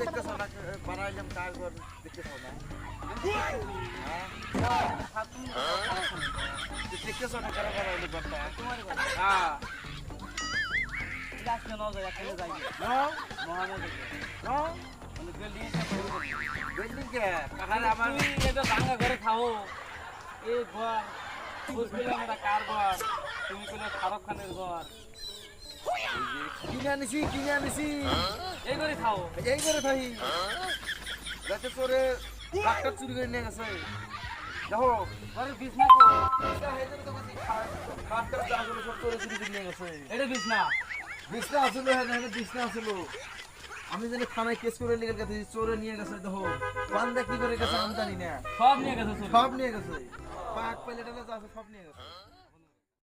দেখতেছ না বানাইলাম ঘর দেখতেছ না। হ্যাঁ? দেখতেছ না, কারা বানাইলো ঘর হ্যাঁ। আজকে ন যায় এখানে যাই। নাও? মানে বিল্ডিং কে? কাহার আমার এটা ভাঙা ঘরে খাও। এই ঘর বুঝলাম এটা কার ঘর? তুমি কইলে শাহরুখ খানের ঘর। কিনে আনিছি কিনে আনিছি। এই করে খাও। এই করে থাই যাতে তোরে ডাক্তার চুরি করে নিয়ে গেছে। দেখো ঘরের বিছনা কো ডাক্তার যা আসলে সব চুরি করে নিয়ে গেছে। এটা বিছনা বিছনা আসলো হ্যাঁ হ্যাঁ বিছনা আসলো। আমি জানি থানায় কেস করে লিখে গেছে চোরে নিয়ে গেছে দেখো। বান্দা কি করে গেছে আমি জানি না। সব নিয়ে গেছে। সব নিয়ে গেছে। পাক পেলে টালে যা আছে সব নিয়ে গেছে।